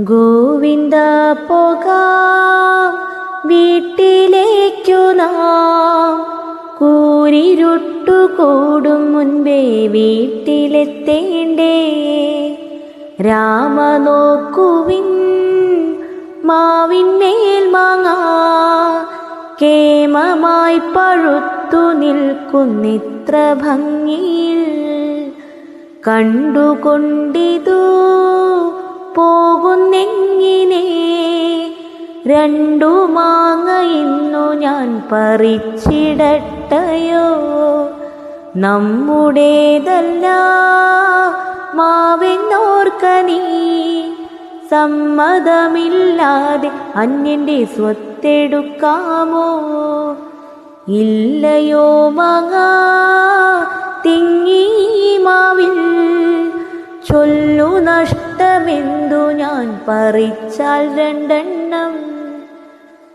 ഗോവിന്ദ പോക വീട്ടിലേക്കു നാം. കൂരിരുട്ടു കൂടും മുൻപേ വീട്ടിലെത്തേണ്ടേ. രാമ നോക്കുവിൻ മാവിന്മേൽ മാങ്ങാ. കേമമായി പഴുത്തു നിൽക്കുന്നിത്ര ഭംഗിയിൽ കണ്ടുകൊണ്ടിതു. രണ്ടു മാങ്ങ ഇന്നു ഞാൻ പറിച്ചിടട്ടയോ? നമ്മുടേതല്ല മാവെന്നോർക്കനീ സമ്മതമില്ലാതെ അന്യന്റെ സ്വത്തെടുക്കാമോ? ഇല്ലയോ മാങ്ങ തിങ്ങി മാവിൽ ചൊല്ലു നഷ്ടമെന്തു ഞാൻ പറിച്ചാൽ രണ്ടെണ്ണം?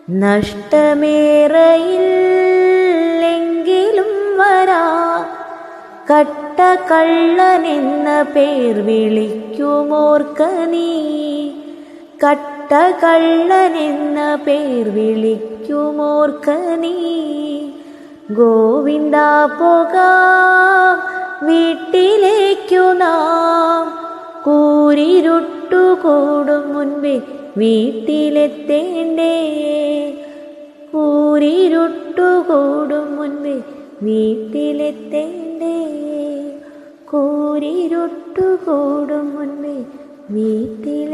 നഷ്ടമേറയില്ലെങ്കിലും വരാ. കട്ട കള്ളനെന്ന പേർ വിളിക്കുമോർക്ക നീ. കട്ട കള്ളനെന്ന പേർ വിളിക്കുമോർക്ക നീ. ഗോവിന്ദ പോകാം വീട്ടിലേക്കു നാം. കൂരിരുട്ടു കൂടും മുൻപേ വീട്ടിലെത്തേണ്ടേ? കൂരിരുട്ടുകൂടും മുൻപേ വീട്ടിലെത്തേണ്ടേ? കൂരിരുട്ടുകൂടും മുൻപേ വീട്ടിലെത്തേണ്ടേ